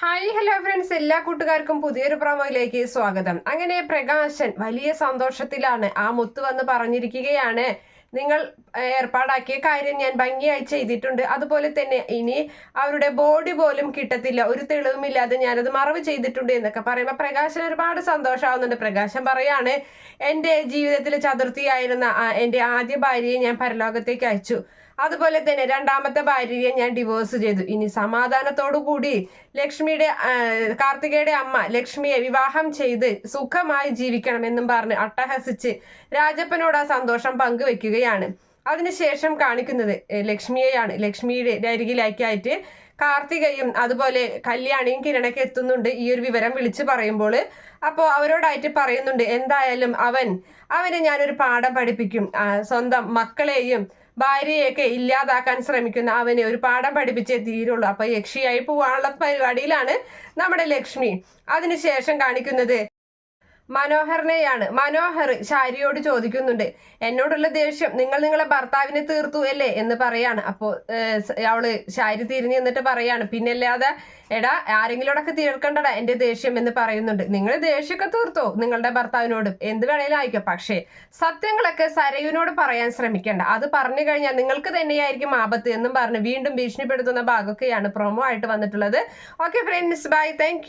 Hi hello friends എല്ലാ കൂട്ടുകാർക്കും പുതിയൊരു പ്രൊമോയിലേക്ക് സ്വാഗതം. അങ്ങനെ പ്രകാശൻ വലിയ സന്തോഷത്തിലാണ് ആ മുത്ത് വന്ന് പറഞ്ഞിരിക്കുകയാണ്. നിങ്ങൾ ഏർപ്പാടാക്കിയ കാര്യം ഞാൻ ഭംഗിയായി ചെയ്തിട്ടുണ്ട്. അതുപോലെ തന്നെ ഇനി അവരുടെ ബോഡി പോലും കിട്ടത്തില്ല. ഒരു തെളിവുമില്ലാതെ ഞാനത് മറവ് ചെയ്തിട്ടുണ്ട് എന്നൊക്കെ പറയുമ്പോൾ പ്രകാശൻ ഒരുപാട് സന്തോഷമാവുന്നുണ്ട് പ്രകാശൻ പറയാണ് എന്റെ ജീവിതത്തിലെ ചതുർത്ഥിയായിരുന്ന എന്റെ ആദ്യ ഭാര്യയെ ഞാൻ പരലോകത്തേക്ക് അയച്ചു. അതുപോലെ തന്നെ രണ്ടാമത്തെ ഭാര്യയെ ഞാൻ ഡിവോഴ്സ് ചെയ്തു. ഇനി സമാധാനത്തോടു കൂടി ലക്ഷ്മിയുടെ കാർത്തികയുടെ അമ്മ ലക്ഷ്മിയെ വിവാഹം ചെയ്ത് സുഖമായി ജീവിക്കണം ജീവിക്കണമെന്നും പറഞ്ഞ് അട്ടഹസിച്ച് രാജപ്പനോട് ആ സന്തോഷം പങ്കുവെക്കുകയാണ്. അതിനുശേഷം കാണിക്കുന്നത് ലക്ഷ്മിയെയാണ്. ലക്ഷ്മിയുടെ അരികിലേക്കായിട്ട് കാർത്തികയും അതുപോലെ കല്യാണിയും കിരണൊക്കെ എത്തുന്നുണ്ട് ഈ ഒരു വിവരം വിളിച്ചു പറയുമ്പോൾ അപ്പോൾ അവരോടായിട്ട് പറയുന്നുണ്ട് എന്തായാലും അവൻ അവനെ ഞാനൊരു പാഠം പഠിപ്പിക്കും. സ്വന്തം മക്കളെയും ഭാര്യയൊക്കെ ഇല്ലാതാക്കാൻ ശ്രമിക്കുന്ന അവനെ ഒരു പാഠം പഠിപ്പിച്ചേ തീരുള്ളൂ. അപ്പൊ യക്ഷിയായി പോവാനുള്ള പരിപാടിയിലാണ് നമ്മുടെ ലക്ഷ്മി. അതിനുശേഷം കാണിക്കുന്നത് മനോഹറിനെയാണ് മനോഹർ ശാരിയോട് ചോദിക്കുന്നുണ്ട് എന്നോടുള്ള ദേഷ്യം നിങ്ങൾ നിങ്ങളെ ഭർത്താവിനെ തീർത്തു അല്ലേ? എന്ന് പറയാണ്. അപ്പോൾ അവൾ ശാരി തിരിഞ്ഞു എന്നിട്ട് പറയാണ് പിന്നല്ലാതെ എടാ ആരെങ്കിലോടൊക്കെ തീർക്കണ്ടടാ എന്റെ ദേഷ്യം എന്ന് പറയുന്നുണ്ട്. നിങ്ങൾ ദേഷ്യമൊക്കെ തീർത്തോ നിങ്ങളുടെ ഭർത്താവിനോട്? എന്ത് വേണേലും ആയിക്കോ. പക്ഷേ സത്യങ്ങളൊക്കെ സരയുവിനോട് പറയാൻ ശ്രമിക്കേണ്ട. അത് പറഞ്ഞു കഴിഞ്ഞാൽ നിങ്ങൾക്ക് തന്നെയായിരിക്കും ആപത്ത് എന്നും പറഞ്ഞ് വീണ്ടും ഭീഷണിപ്പെടുത്തുന്ന ഭാഗമൊക്കെയാണ് പ്രൊമോ ആയിട്ട് വന്നിട്ടുള്ളത്. Okay friends bye thank